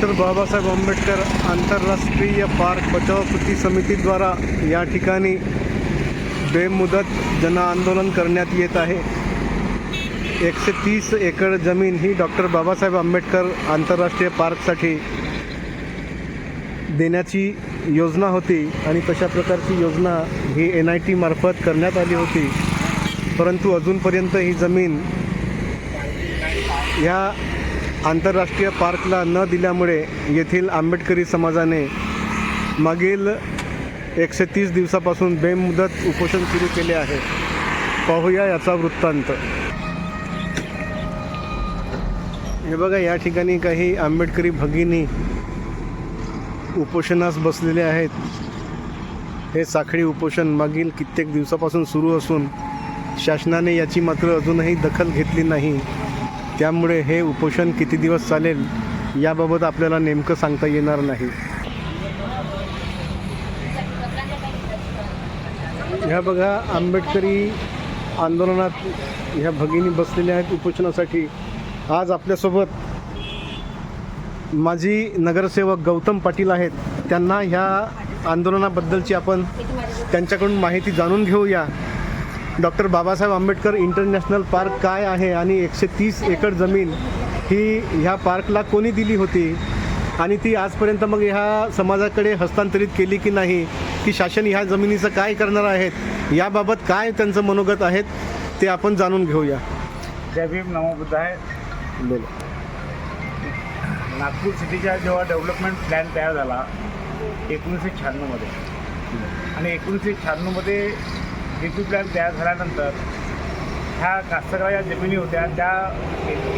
Doctor Babasaheb Ambedkar आंतरराष्ट्रीय park बचाव कृती समितीद्वारा या ठिकाणी बेमुदत जनआंदोलन करण्यात येत आहे. एकशे तीस एकर जमीन ही डॉक्टर बाबासाहेब आंबेडकर आंतरराष्ट्रीय पार्कसाठी देण्याची योजना होती आणि तशा प्रकारची योजना ही एन आय टीमार्फत करण्यात आली होती. परंतु अजूनपर्यंत ही जमीन या आंतरराष्ट्रीय पार्कला न दिल्यामुळे येथील आंबेडकरी समाजाने मागील एकशे तीस दिवसापासून बेमुदत उपोषण सुरू केले आहे. पाहूया याचा वृत्तांत. हे बघा या ठिकाणी काही आंबेडकरी भगिनी उपोषणास बसलेले आहेत. हे साखळी उपोषण मागील कित्येक दिवसापासून सुरू असून शासनाने याची मात्र अजूनही दखल घेतली नाही. त्यामुळे हे उपोषण किती दिवस चालेल याबाबत आपल्याला नेमकं सांगता येणार नाही. ह्या बघा आंबेडकरी आंदोलनात ह्या भगिनी बसलेल्या आहेत उपोषणासाठी. आज आपल्यासोबत माजी नगरसेवक गौतम पाटील आहेत. त्यांना ह्या आंदोलनाबद्दलची आपण त्यांच्याकडून माहिती जाणून घेऊया. Doctor Babasaheb Ambedkar international park काय आहे आणि एकशे तीस एकर जमीन ही ह्या पार्कला कोणी दिली होती? आणि ती आजपर्यंत मग ह्या समाजाकडे हस्तांतरित केली की नाही? की शासन ह्या जमिनीचं काय करणार आहेत? याबाबत काय त्यांचं मनोगत आहेत ते आपण जाणून घेऊया. जय भीम नमो बुद्ध आहे बोला. नागपूर सिटीचा जेव्हा डेव्हलपमेंट प्लॅन तयार झाला एकोणीसशे शहाण्णवमध्ये. आणि एकोणीसशे शहाण्णवमध्ये डिपी प्लॅन तयार झाल्यानंतर ह्या कास्तकाराच्या जमिनी होत्या त्या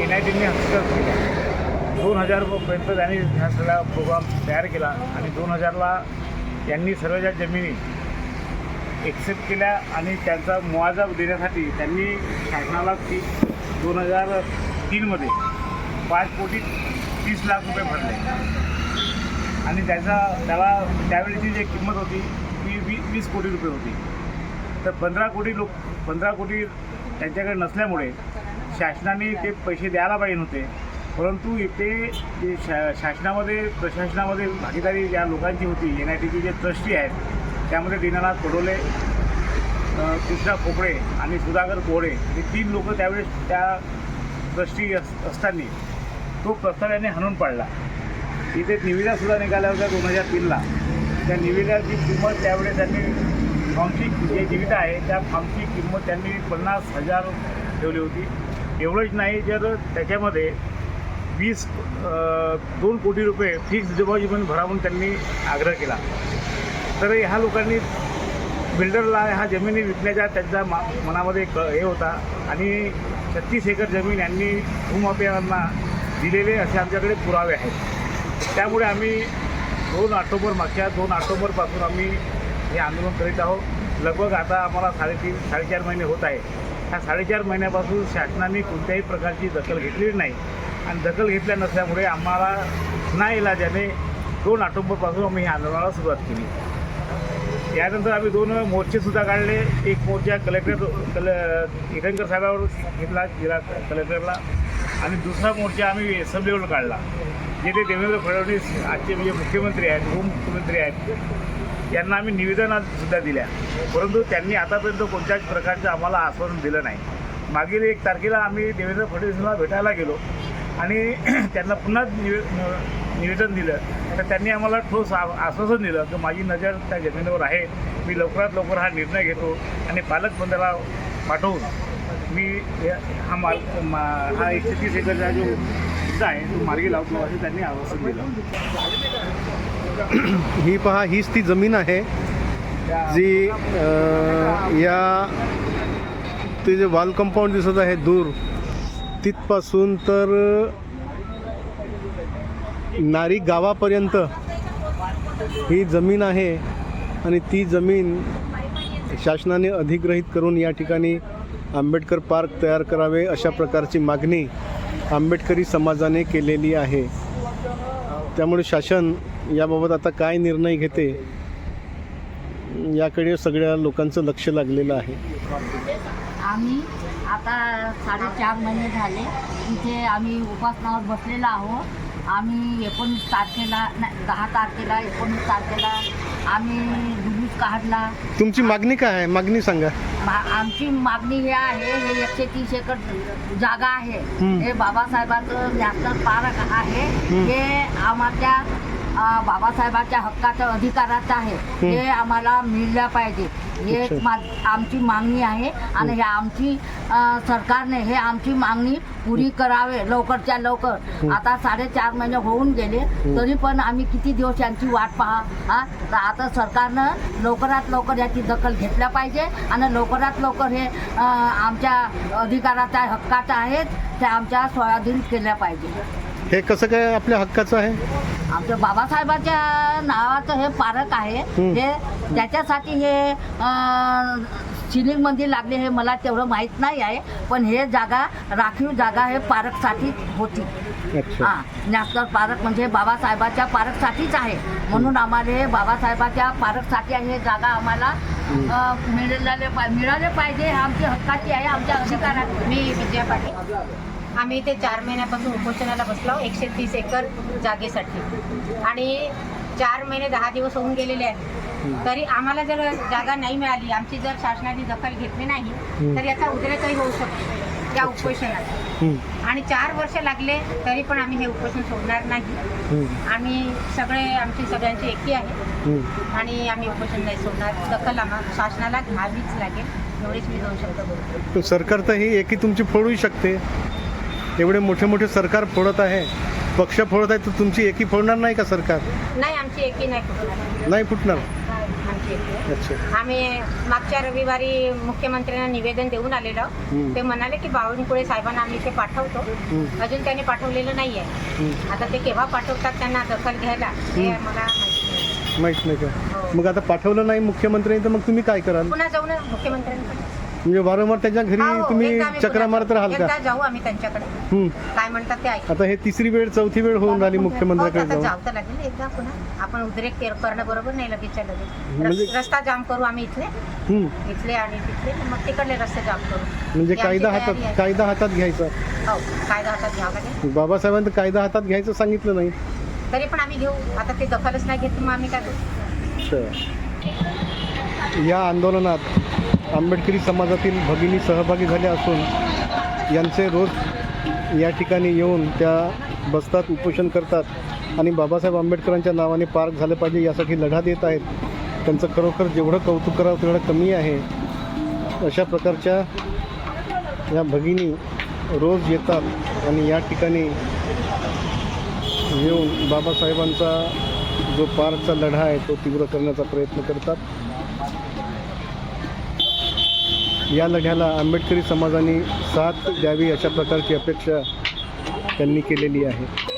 एन आय टीने हस्तगत केल्या दोन हजारपर्यंत त्यांनी ह्या सगळा प्रोग्राम तयार केला आणि दोन हजारला त्यांनी सर्व ज्या जमिनी एक्सेप्ट केल्या आणि त्यांचा मुआवजा देण्यासाठी त्यांनी शासनाला ती दोन हजार तीनमध्ये पाच कोटी तीस लाख रुपये भरले. आणि त्याचा त्याला त्यावेळीची जी किंमत होती ती वी वीस कोटी रुपये होती. तर पंधरा कोटी लोक पंधरा कोटी त्यांच्याकडे नसल्यामुळे शासनाने ते पैसे द्यायला पाहिजे होते परंतु इथे जे शा शासनामध्ये प्रशासनामध्ये भागीदारी ज्या लोकांची होती एन आय टीची जे ट्रस्टी आहेत त्यामध्ये दीनानाथ पडोले कृष्णा खोपडे आणि सुधाकर कोहळे हे तीन लोक त्यावेळेस त्या ट्रस्टी अस असताना तो प्रस्ताव यांनी हाणून पाडला. इथे निविदासुद्धा निघाल्या होत्या दोन हजार तीनला. त्या निविदाची किंमत त्यावेळेस त्यांनी फॉर्मची जे तिकीट आहे त्या फॉर्मची किंमत त्यांनी पन्नास हजार ठेवली होती. एवढंच नाही जर त्याच्यामध्ये वीस दोन कोटी रुपये फिक्स डिपॉझिट म्हणून भरा म्हणून त्यांनी आग्रह केला. तर ह्या लोकांनी बिल्डरला ह्या जमिनी विकण्याचा त्यांच्या मा मनामध्ये क हे होता आणि छत्तीस एकर जमीन यांनी भूमाफियांना दिलेले असे आमच्याकडे पुरावे आहेत. त्यामुळे आम्ही दोन ऑक्टोबर मागच्या दोन ऑक्टोबरपासून आम्ही हे आंदोलन करीत आहोत. लगभग आता आम्हाला साडेतीन साडेचार महिने होत आहे ह्या साडेचार महिन्यापासून शासनाने कोणत्याही प्रकारची दखल घेतलेली नाही. आणि दखल घेतल्या नसल्यामुळे आम्हाला ना इलाजाने दोन ऑक्टोबरपासून आम्ही ह्या आंदोलनाला सुरुवात केली. यानंतर आम्ही दोन मोर्चेसुद्धा काढले. एक मोर्चा कलेक्टर कल इटनकर साहेबावर घेतला जिल्हा कलेक्टरला. आणि दुसरा मोर्चा आम्ही एसएमबीवर काढला. जेथे देवेंद्र फडणवीस आजचे म्हणजे मुख्यमंत्री आहेत उपमुख्यमंत्री आहेत. यांना आम्ही निवेदनासुद्धा दिल्या. परंतु त्यांनी आतापर्यंत कोणत्याच प्रकारचं आम्हाला आश्वासन दिलं नाही. मागील एक तारखेला आम्ही देवेंद्र फडणवीसांना भेटायला गेलो आणि त्यांना पुन्हा निवे निवेदन दिलं. तर त्यांनी आम्हाला ठोस आ आश्वासन दिलं की माझी नजर त्या जमिनीवर आहे. मी लवकरात लवकर हा निर्णय घेतो आणि पालकमंत्र्याला पाठवून मी हा माल मा हा एकशे तीस एकरचा जो मुद्दा आहे तो मार्गी लावतो असं त्यांनी आश्वासन दिलं. ही पहा हीच ती जमीन आहे जी या ते जे वॉल कंपाऊंड दिसत आहे दूर तिथपासून तर नारी गावापर्यंत ही जमीन आहे आणि ती जमीन शासनाने अधिग्रहित करून या ठिकाणी आंबेडकर पार्क तयार करावे अशा प्रकारची मागणी आंबेडकरी समाजाने केलेली आहे. त्यामुळे शासन याबाबत आता काय निर्णय घेते याकडे सगळ्या लोकांचं लक्ष लागलेलं आहे. आम्ही आता साडेचार महिने झाले इथे आम्ही उपासनावर बसलेलो आहोत. आम्ही एकोणीस तारखेला नाही दहा तारखेला एकोणीस तारखेला आम्ही जुलूस काढला. तुमची मागणी काय आहे? मागणी सांगा. मा- आमची मागणी हे आहे हे एकशे तीस एकर जागा आहे. हे बाबासाहेबांचं नॅशनल पार्क आहे. हे आम्हाला बाबासाहेबांच्या हक्काचं अधिकाराचं आहे. हे आम्हाला मिळलं पाहिजे. हे आमची मागणी आहे आणि हे आमची सरकारने हे आमची मागणी पुरी करावे लवकरच्या लवकर. आता साडेचार महिने होऊन गेले तरी पण आम्ही किती दिवस यांची वाट पहा हा? तर आता सरकारनं लवकरात लवकर याची दखल घेतल्या पाहिजे आणि लवकरात लवकर हे आमच्या अधिकाराच्या हक्काचं आहेत ते आमच्या स्वाधीन केल्या पाहिजे. हे कसं काय आपल्या हक्काचं आहे? आमच्या बाबासाहेबांच्या नावाचं हे पार्क आहे. हे त्याच्यासाठी हे अं, सिलिंग मंदिर लागले हे मला तेवढं माहीत नाही आहे. पण हे जागा राखीव जागा हे पार्कसाठी होती. अच्छा. हा नॅशनल पार्क म्हणजे बाबासाहेबाच्या पार्कसाठीच आहे. म्हणून आम्हाला हे बाबासाहेबाच्या पार्कसाठी हे जागा आम्हाला अं, मिळाले पा मिळाले पाहिजे. हे आमची हक्काची आहे आमच्या अधिकारात. मी विजया पाटील. आम्ही इथे चार महिन्यापासून उपोषणाला बसलो एकशे तीस एकर जागेसाठी. आणि चार महिने दहा दिवस होऊन गेलेले आहेत. तरी आम्हाला जर जागा नाही मिळाली आमची जर शासनाने दखल घेतली नाही तर याचा उद्रेकही होऊ शकतो या उपोषणात आणि चार वर्ष लागले तरी पण आम्ही हे उपोषण सोडणार नाही. आम्ही सगळे आमची सगळ्यांची एकी आहे. आणि आम्ही उपोषण नाही सोडणार. दखल आम्हाला शासनाला घ्यावीच लागेल. एवढेच मी दोन शब्द बोलतो. सरकार तर ही एकी तुमची फोडूही शकते. एवढे मोठे मोठे सरकार फोडत आहे पक्ष फोडत आहे तर तुमची एकी फोडणार नाही का सरकार? नाही आमची एकी नाही फुटणार नाही फुटणार? आमची एकी. आहे. अच्छा. आम्ही मागच्या रविवारी मुख्यमंत्र्यांना निवेदन देऊन आलेलो. हम्म. ते म्हणाले की बावनकुळे साहेबांना आम्ही ते पाठवतो. हम्म, अजून त्यांनी पाठवलेलं नाही आहे. आता ते केव्हा पाठवतात त्यांना दखल घ्यायला हे मला माहिती नाही. माहीत नाही का? हो. मग आता पाठवलं नाही मुख्यमंत्र्यांनी तर मग तुम्ही काय कराल? पुन्हा जाऊ ना मुख्यमंत्र्यांकडे म्हणजे वारंवार त्याच्या घरी हो, हो, तुम्ही चक्रा मारत राहाल का? जाऊ आम्ही त्यांच्याकडे. हम्म. काय म्हणतात ते ऐकू. आता हे तिसरी वेळ चौथी वेळ होऊन राहिली हो, मुख्यमंत्र्याकडे जाऊन. जाऊ तर लागेल एकदा पुन्हा. आपण उद्रेक केर- करणं बरोबर नाही लगेचच्या लगेच. म्हणजे- रस- रस्ता जाम करू आम्ही इथले. हम्म. इथले आणि तिथले. मग तिकडले रस्ते जाम करू. म्हणजे ही आमची कायदा तयारी हातात आहे. कायदा हातात घ्यायचा. हो कायदा हातात घ्यावा लागेल. बाबासाहेबांनी तर कायदा हातात घ्यायचं सांगितलं नाही. तरी पण आम्ही घेऊ. आता ते दखलच नाही घेत मग आम्ही काय करू? अच्छा. या आंदोलनात आंबेडकरी समाजातील भगिनी सहभागी झाल्या असून यांचे रोज या ठिकाणी येऊन त्या बसतात उपोषण करतात आणि बाबासाहेब आंबेडकरांच्या नावाने पार्क झालं पाहिजे यासाठी लढा देत आहेत. त्यांचं खरोखर जेवढं कौतुक करावं तेवढं कमी आहे. अशा प्रकारच्या या भगिनी रोज येतात आणि या ठिकाणी येऊन बाबासाहेबांचा जो पार्कचा लढा आहे तो तीव्र करण्याचा प्रयत्न करतात. या लढ्याला आंबेडकरी समाजाने साथ द्यावी अशा प्रकारची अपेक्षा त्यांनी केलेली आहे.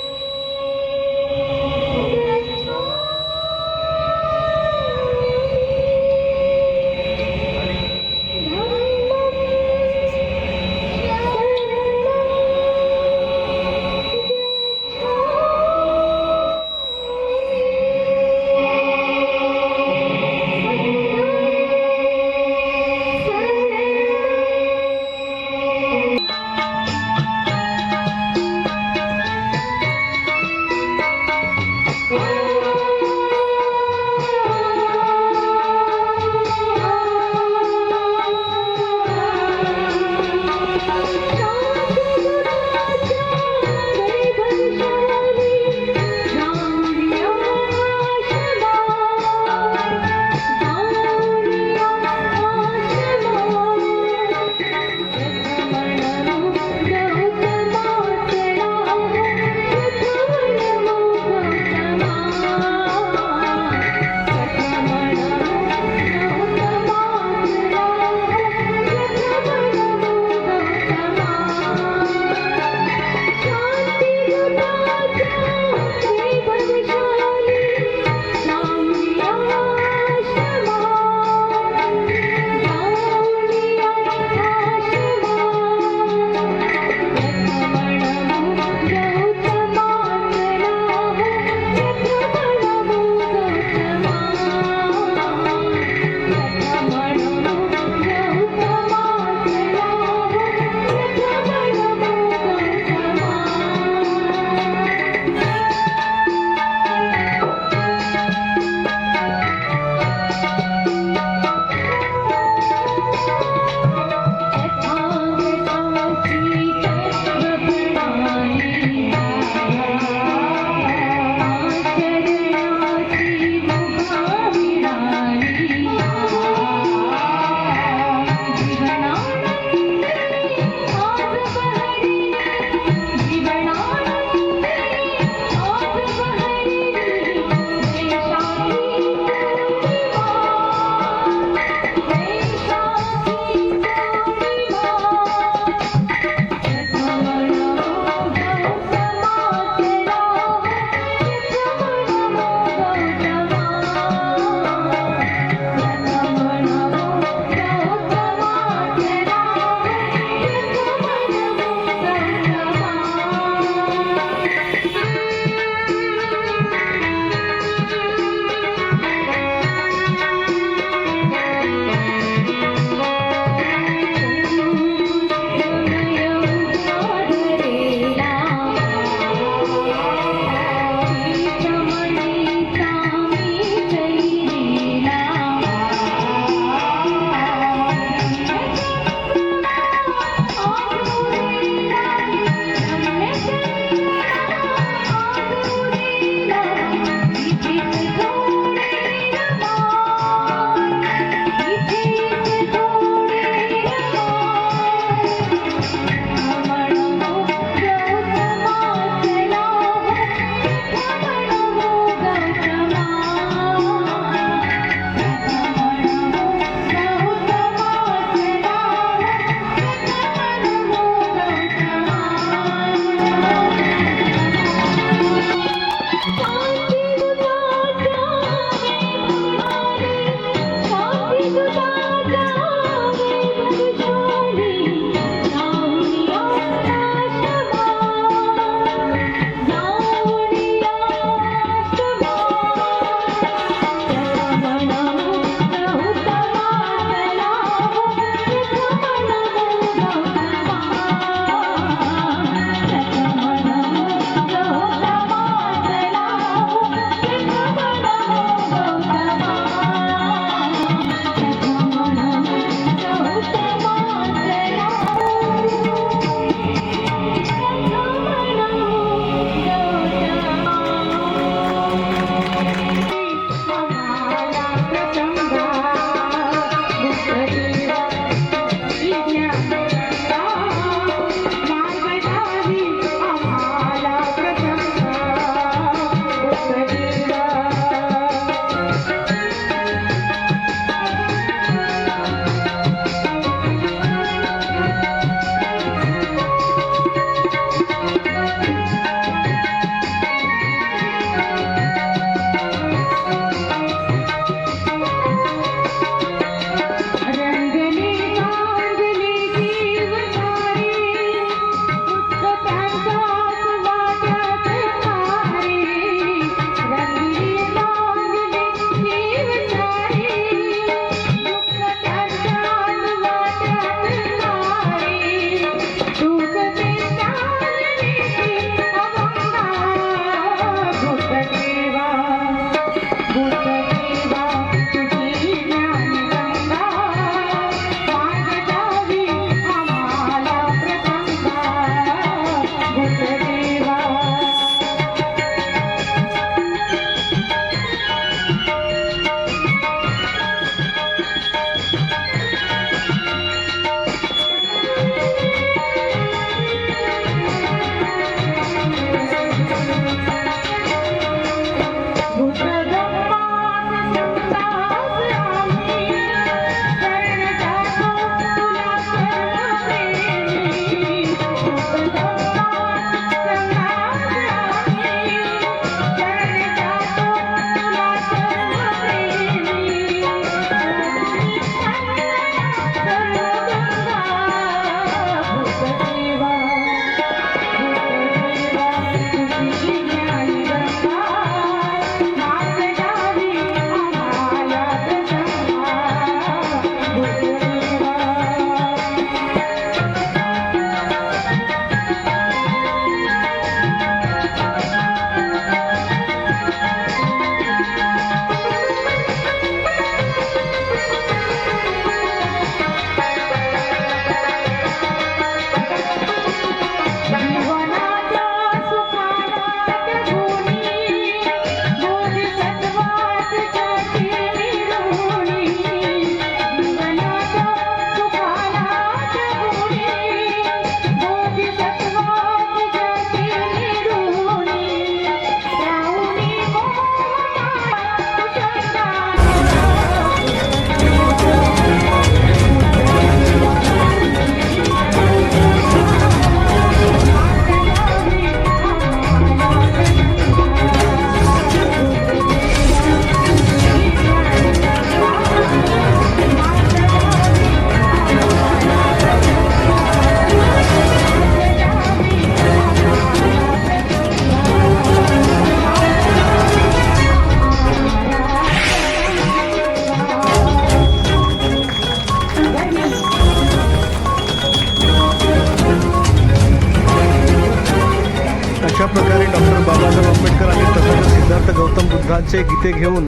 प्रकारे डॉक्टर बाबासाहेब आंबेडकर आणि तसंच सिद्धार्थ गौतम बुद्धांचे गीते घेऊन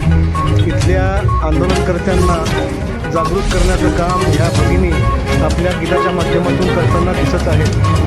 इथल्या आंदोलनकर्त्यांना जागृत करण्याचं काम ह्या भगिनी आपल्या गीताच्या माध्यमातून करताना दिसत आहेत.